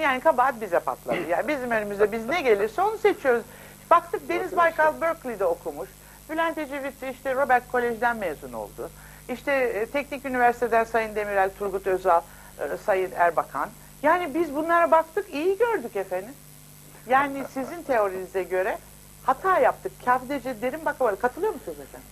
yani kabahat bize patladı. Yani bizim önümüze biz ne gelirse onu seçiyoruz. Baktık Deniz Baykal Berkeley'de okumuş. Bülent Ecevit işte Robert Kolej'den mezun oldu. İşte e, Teknik Üniversiteden Sayın Demirel, Turgut Özal, e, Sayın Erbakan. Yani biz bunlara baktık, iyi gördük efendim. Yani sizin teorinize göre hata yaptık. Kafidece derin bakamadık. Katılıyor musunuz efendim?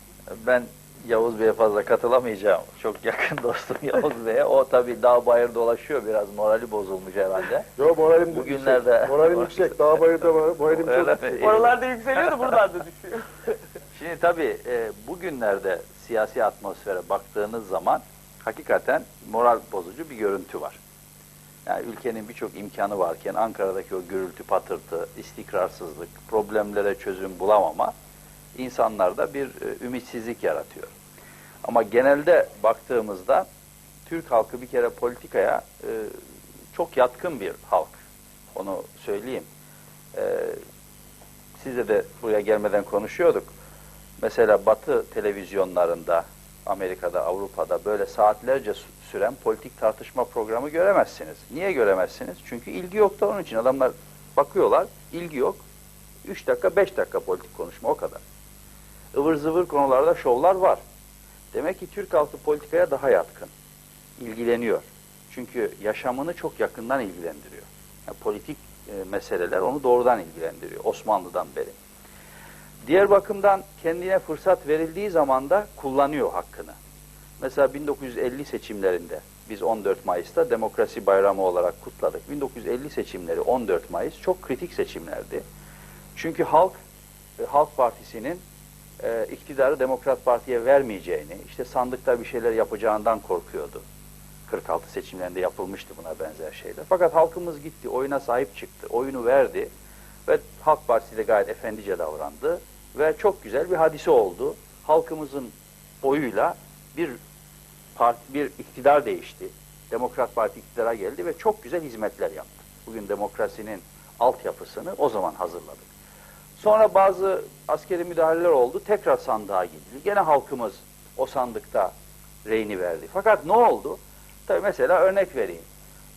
Ben Yavuz Bey'e fazla katılamayacağım. Çok yakın dostum Yavuz Bey'e. O tabii dağ bayır dolaşıyor biraz morali bozulmuş herhalde. Yo moralim Bugünlerde- yüksek. Moralim yüksek. Daha bayırda var. Moralim çok yüksek. Oralarda yükseliyordu, buralarda düşüyor. Şimdi tabii e, bugünlerde siyasi atmosfere baktığınız zaman hakikaten moral bozucu bir görüntü var. Yani ülkenin birçok imkanı varken Ankara'daki o gürültü patırtı, istikrarsızlık, problemlere çözüm bulamama insanlarda bir e, ümitsizlik yaratıyor. Ama genelde baktığımızda Türk halkı bir kere politikaya e, çok yatkın bir halk. Onu söyleyeyim. E, sizle de buraya gelmeden konuşuyorduk. Mesela Batı televizyonlarında, Amerika'da, Avrupa'da böyle saatlerce sü- süren politik tartışma programı göremezsiniz. Niye göremezsiniz? Çünkü ilgi yok da onun için. Adamlar bakıyorlar, ilgi yok. 3 dakika, 5 dakika politik konuşma o kadar. Ivır zıvır konularda şovlar var. Demek ki Türk halkı politikaya daha yatkın. ilgileniyor. Çünkü yaşamını çok yakından ilgilendiriyor. Yani politik e, meseleler onu doğrudan ilgilendiriyor Osmanlı'dan beri. Diğer bakımdan kendine fırsat verildiği zaman da kullanıyor hakkını. Mesela 1950 seçimlerinde biz 14 Mayıs'ta demokrasi bayramı olarak kutladık. 1950 seçimleri 14 Mayıs çok kritik seçimlerdi. Çünkü halk e, Halk Partisi'nin e, iktidarı Demokrat Parti'ye vermeyeceğini, işte sandıkta bir şeyler yapacağından korkuyordu. 46 seçimlerinde yapılmıştı buna benzer şeyler. Fakat halkımız gitti, oyuna sahip çıktı, oyunu verdi ve Halk Partisi de gayet efendice davrandı ve çok güzel bir hadise oldu. Halkımızın oyuyla bir parti, bir iktidar değişti. Demokrat Parti iktidara geldi ve çok güzel hizmetler yaptı. Bugün demokrasinin altyapısını o zaman hazırladık. Sonra bazı askeri müdahaleler oldu. Tekrar sandığa gidildi. Gene halkımız o sandıkta reyni verdi. Fakat ne oldu? Tabii mesela örnek vereyim.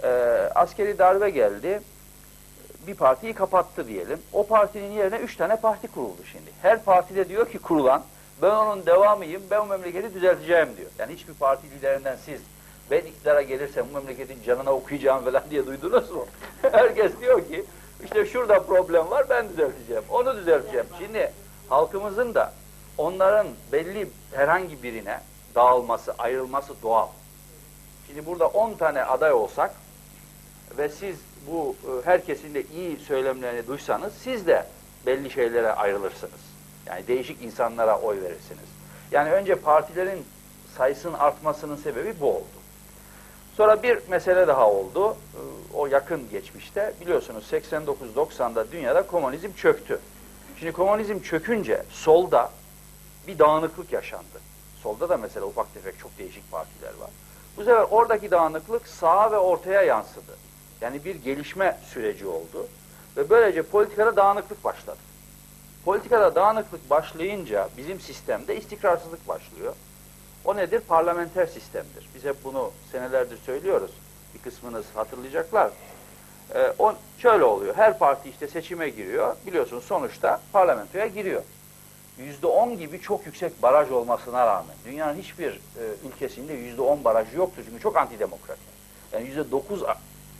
Ee, askeri darbe geldi. Bir partiyi kapattı diyelim. O partinin yerine üç tane parti kuruldu şimdi. Her partide diyor ki kurulan ben onun devamıyım, ben bu memleketi düzelteceğim diyor. Yani hiçbir parti liderinden siz ben iktidara gelirsem bu memleketin canına okuyacağım falan diye duydunuz mu? Herkes diyor ki işte şurada problem var ben düzelteceğim. Onu düzelteceğim. Şimdi halkımızın da onların belli herhangi birine dağılması, ayrılması doğal. Şimdi burada 10 tane aday olsak ve siz bu e, herkesin de iyi söylemlerini duysanız siz de belli şeylere ayrılırsınız. Yani değişik insanlara oy verirsiniz. Yani önce partilerin sayısının artmasının sebebi bu oldu. Sonra bir mesele daha oldu. Ee, O yakın geçmişte biliyorsunuz 89-90'da dünyada komünizm çöktü. Şimdi komünizm çökünce solda bir dağınıklık yaşandı. Solda da mesela ufak tefek çok değişik partiler var. Bu sefer oradaki dağınıklık sağa ve ortaya yansıdı. Yani bir gelişme süreci oldu. Ve böylece politikada dağınıklık başladı. Politikada dağınıklık başlayınca bizim sistemde istikrarsızlık başlıyor. O nedir? Parlamenter sistemdir. Biz hep bunu senelerdir söylüyoruz. Bir kısmınız hatırlayacaklar. Ee, o şöyle oluyor. Her parti işte seçime giriyor. Biliyorsunuz sonuçta parlamentoya giriyor. Yüzde on gibi çok yüksek baraj olmasına rağmen dünyanın hiçbir e, ülkesinde yüzde on barajı yoktur çünkü çok antidemokratik. Yani yüzde dokuz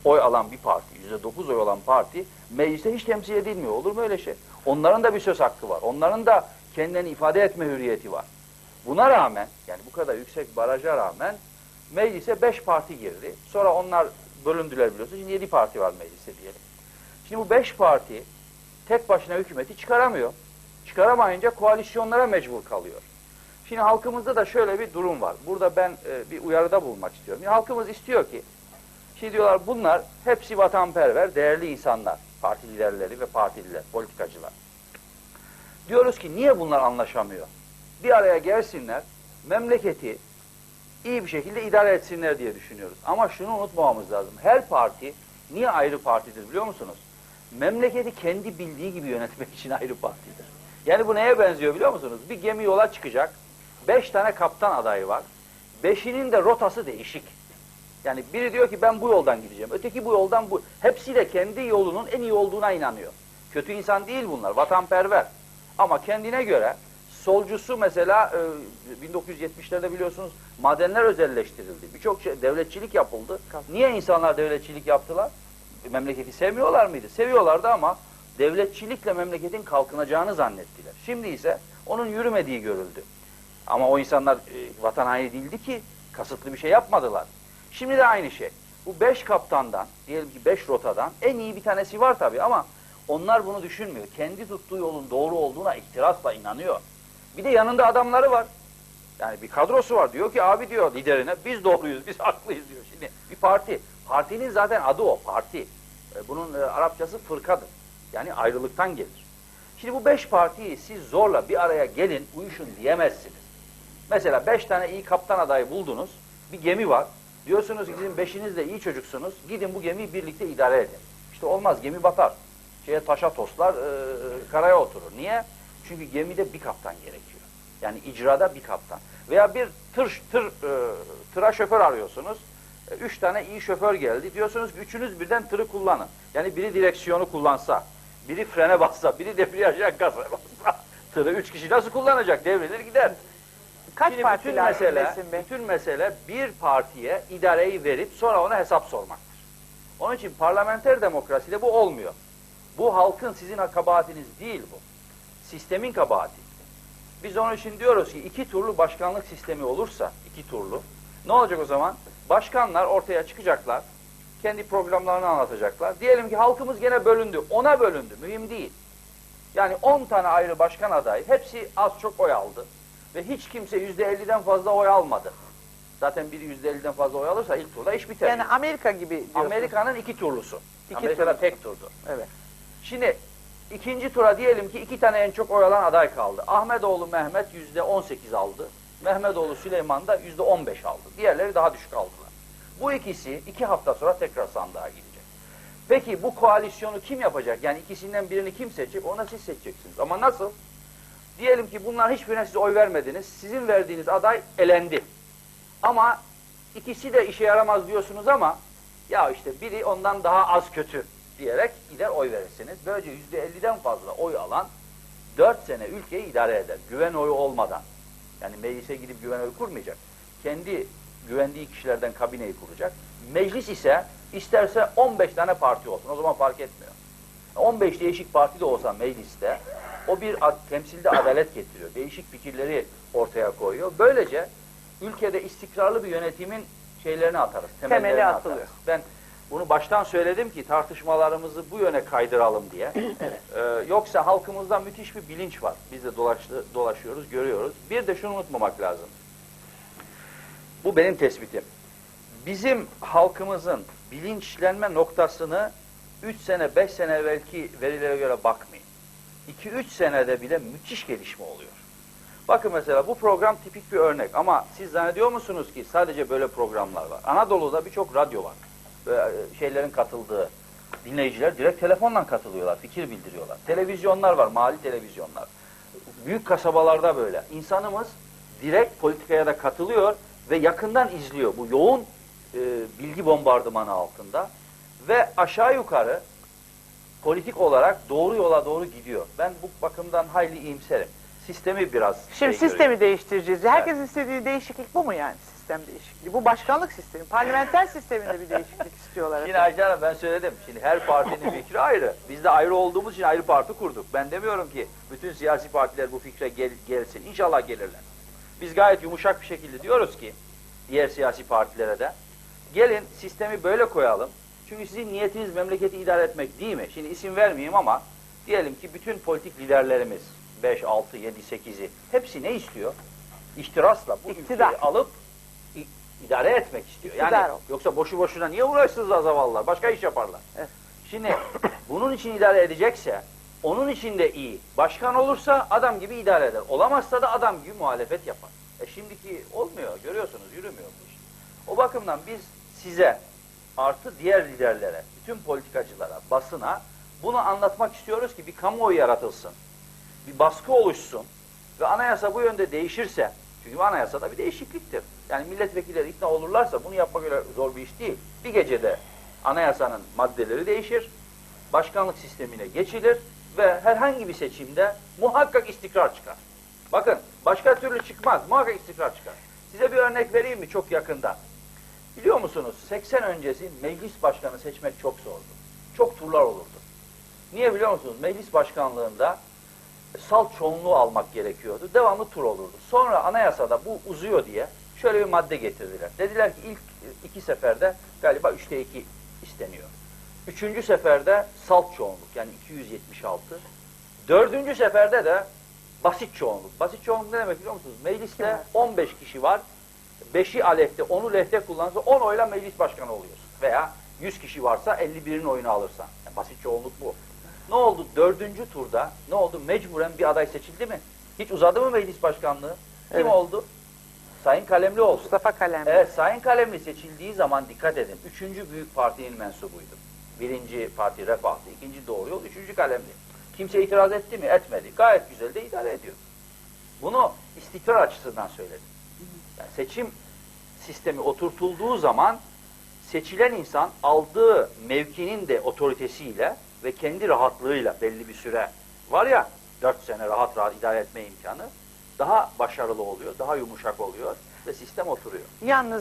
oy alan bir parti, yüzde dokuz oy olan parti mecliste hiç temsil edilmiyor. Olur mu öyle şey? Onların da bir söz hakkı var. Onların da kendilerini ifade etme hürriyeti var. Buna rağmen yani bu kadar yüksek baraja rağmen meclise beş parti girdi. Sonra onlar bölündüler biliyorsunuz. Şimdi yedi parti var mecliste diyelim. Şimdi bu beş parti tek başına hükümeti çıkaramıyor. Çıkaramayınca koalisyonlara mecbur kalıyor. Şimdi halkımızda da şöyle bir durum var. Burada ben e, bir uyarıda bulunmak istiyorum. Yani halkımız istiyor ki, şimdi diyorlar bunlar hepsi vatanperver, değerli insanlar. Parti liderleri ve partililer, politikacılar. Diyoruz ki niye bunlar anlaşamıyor? Bir araya gelsinler, memleketi iyi bir şekilde idare etsinler diye düşünüyoruz. Ama şunu unutmamamız lazım. Her parti niye ayrı partidir biliyor musunuz? Memleketi kendi bildiği gibi yönetmek için ayrı partidir. Yani bu neye benziyor biliyor musunuz? Bir gemi yola çıkacak. Beş tane kaptan adayı var. Beşinin de rotası değişik. Yani biri diyor ki ben bu yoldan gideceğim. Öteki bu yoldan bu. Hepsi de kendi yolunun en iyi olduğuna inanıyor. Kötü insan değil bunlar. Vatanperver. Ama kendine göre solcusu mesela e, 1970'lerde biliyorsunuz madenler özelleştirildi. Birçok şey, devletçilik yapıldı. Niye insanlar devletçilik yaptılar? Memleketi sevmiyorlar mıydı? Seviyorlardı ama devletçilikle memleketin kalkınacağını zannettiler. Şimdi ise onun yürümediği görüldü. Ama o insanlar e, vatan haini değildi ki kasıtlı bir şey yapmadılar. Şimdi de aynı şey. Bu beş kaptandan, diyelim ki beş rotadan en iyi bir tanesi var tabii ama onlar bunu düşünmüyor. Kendi tuttuğu yolun doğru olduğuna ihtirasla inanıyor. Bir de yanında adamları var. Yani bir kadrosu var. Diyor ki abi diyor liderine biz doğruyuz, biz haklıyız diyor. Şimdi bir parti. Partinin zaten adı o, parti. E, Bunun e, Arapçası fırkadır. Yani ayrılıktan gelir. Şimdi bu beş partiyi siz zorla bir araya gelin, uyuşun diyemezsiniz. Mesela beş tane iyi kaptan adayı buldunuz. Bir gemi var. Diyorsunuz ki sizin beşiniz de iyi çocuksunuz. Gidin bu gemiyi birlikte idare edin. İşte olmaz gemi batar. Şeye taşa toslar, e, karaya oturur. Niye? Çünkü gemide bir kaptan gerekiyor. Yani icrada bir kaptan. Veya bir tır, tır, e, tıra şoför arıyorsunuz. E, üç tane iyi şoför geldi. Diyorsunuz ki üçünüz birden tırı kullanın. Yani biri direksiyonu kullansa, biri frene bassa, biri debriyaja gaza bassa. Tırı üç kişi nasıl kullanacak? Devrilir gider. Kaç Şimdi bütün mesele, bütün mesele bir partiye idareyi verip sonra ona hesap sormaktır. Onun için parlamenter demokraside bu olmuyor. Bu halkın sizin kabahatiniz değil bu. Sistemin kabahati. Biz onun için diyoruz ki iki turlu başkanlık sistemi olursa, iki turlu, ne olacak o zaman? Başkanlar ortaya çıkacaklar, kendi programlarını anlatacaklar. Diyelim ki halkımız gene bölündü, ona bölündü, mühim değil. Yani 10 tane ayrı başkan adayı, hepsi az çok oy aldı. Ve hiç kimse yüzde elliden fazla oy almadı. Zaten biri yüzde elliden fazla oy alırsa ilk turda iş biter. Yani Amerika gibi diyorsunuz. Amerika'nın iki turlusu. İki Amerika'da turlusu. tek turdur. Evet. Şimdi ikinci tura diyelim ki iki tane en çok oy alan aday kaldı. Ahmetoğlu Mehmet yüzde 18 aldı. Mehmetoğlu Süleyman da yüzde 15 aldı. Diğerleri daha düşük aldılar. Bu ikisi iki hafta sonra tekrar sandığa gidecek. Peki bu koalisyonu kim yapacak? Yani ikisinden birini kim seçecek? Ona siz seçeceksiniz. Ama nasıl? Diyelim ki bunlar hiçbirine siz oy vermediniz. Sizin verdiğiniz aday elendi. Ama ikisi de işe yaramaz diyorsunuz ama ya işte biri ondan daha az kötü diyerek gider oy verirsiniz. Böylece yüzde elliden fazla oy alan dört sene ülkeyi idare eder. Güven oyu olmadan. Yani meclise gidip güven oyu kurmayacak. Kendi güvendiği kişilerden kabineyi kuracak. Meclis ise isterse 15 tane parti olsun. O zaman fark etmiyor. 15 değişik parti de olsa mecliste o bir temsilde adalet getiriyor. Değişik fikirleri ortaya koyuyor. Böylece ülkede istikrarlı bir yönetimin şeylerini atarız. temellerini Temeli atarız. atılıyor. Ben bunu baştan söyledim ki tartışmalarımızı bu yöne kaydıralım diye. Ee, yoksa halkımızda müthiş bir bilinç var. Biz de dolaştı, dolaşıyoruz, görüyoruz. Bir de şunu unutmamak lazım. Bu benim tespitim. Bizim halkımızın bilinçlenme noktasını 3 sene, 5 sene evvelki verilere göre bakmayın. 2-3 senede bile müthiş gelişme oluyor. Bakın mesela bu program tipik bir örnek ama siz zannediyor musunuz ki sadece böyle programlar var? Anadolu'da birçok radyo var. E, şeylerin katıldığı dinleyiciler direkt telefonla katılıyorlar, fikir bildiriyorlar. Televizyonlar var, mali televizyonlar. Büyük kasabalarda böyle. İnsanımız direkt politikaya da katılıyor ve yakından izliyor bu yoğun e, bilgi bombardımanı altında ve aşağı yukarı politik olarak doğru yola doğru gidiyor. Ben bu bakımdan hayli iyimserim. Sistemi biraz Şimdi şey sistemi görüyorum. değiştireceğiz. Herkesin istediği değişiklik bu mu yani? Sistem değişikliği. Bu başkanlık sistemi. Parlamenter sisteminde bir değişiklik istiyorlar. Yine efendim. Ayşe Hanım ben söyledim. Şimdi her partinin fikri ayrı. Biz de ayrı olduğumuz için ayrı parti kurduk. Ben demiyorum ki bütün siyasi partiler bu fikre gel- gelsin. İnşallah gelirler. Biz gayet yumuşak bir şekilde diyoruz ki diğer siyasi partilere de gelin sistemi böyle koyalım. Çünkü sizin niyetiniz memleketi idare etmek değil mi? Şimdi isim vermeyeyim ama diyelim ki bütün politik liderlerimiz 5, 6, 7, 8'i hepsi ne istiyor? İhtirasla bu İktidar. ülkeyi alıp idare etmek istiyor. Yani ol. yoksa boşu boşuna niye uğraşsınız zavallılar? Başka iş yaparlar. Evet. Şimdi bunun için idare edecekse onun için de iyi. Başkan olursa adam gibi idare eder. Olamazsa da adam gibi muhalefet yapar. E şimdiki olmuyor. Görüyorsunuz yürümüyor bu iş. O bakımdan biz size artı diğer liderlere, bütün politikacılara, basına bunu anlatmak istiyoruz ki bir kamuoyu yaratılsın. Bir baskı oluşsun ve anayasa bu yönde değişirse, çünkü anayasada bir değişikliktir. Yani milletvekilleri ikna olurlarsa bunu yapmak öyle zor bir iş değil. Bir gecede anayasanın maddeleri değişir, başkanlık sistemine geçilir ve herhangi bir seçimde muhakkak istikrar çıkar. Bakın başka türlü çıkmaz. Muhakkak istikrar çıkar. Size bir örnek vereyim mi çok yakında? Biliyor musunuz 80 öncesi meclis başkanı seçmek çok zordu. Çok turlar olurdu. Niye biliyor musunuz? Meclis başkanlığında salt çoğunluğu almak gerekiyordu. Devamlı tur olurdu. Sonra anayasada bu uzuyor diye şöyle bir madde getirdiler. Dediler ki ilk iki seferde galiba üçte iki isteniyor. Üçüncü seferde salt çoğunluk yani 276. Dördüncü seferde de basit çoğunluk. Basit çoğunluk ne demek biliyor musunuz? Mecliste Evet. 15 kişi var. 5'i aleyhte, 10'u lehte kullanırsa 10 oyla meclis başkanı oluyorsun. Veya 100 kişi varsa 51'in oyunu alırsan. Yani basit çoğunluk bu. Ne oldu? Dördüncü turda ne oldu? Mecburen bir aday seçildi mi? Hiç uzadı mı meclis başkanlığı? Kim Evet. oldu? Sayın Kalemli oldu. Mustafa Kalem. Evet, Sayın Kalemli seçildiği zaman dikkat edin. Üçüncü büyük partinin mensubuydu. Birinci parti Refah'tı, ikinci Doğru Yol, üçüncü Kalemli. Kimse itiraz etti mi? Etmedi. Gayet güzel de idare ediyor. Bunu istikrar açısından söyledim. Yani seçim sistemi oturtulduğu zaman seçilen insan aldığı mevkinin de otoritesiyle ve kendi rahatlığıyla belli bir süre var ya dört sene rahat rahat idare etme imkanı daha başarılı oluyor, daha yumuşak oluyor ve sistem oturuyor. Yalnız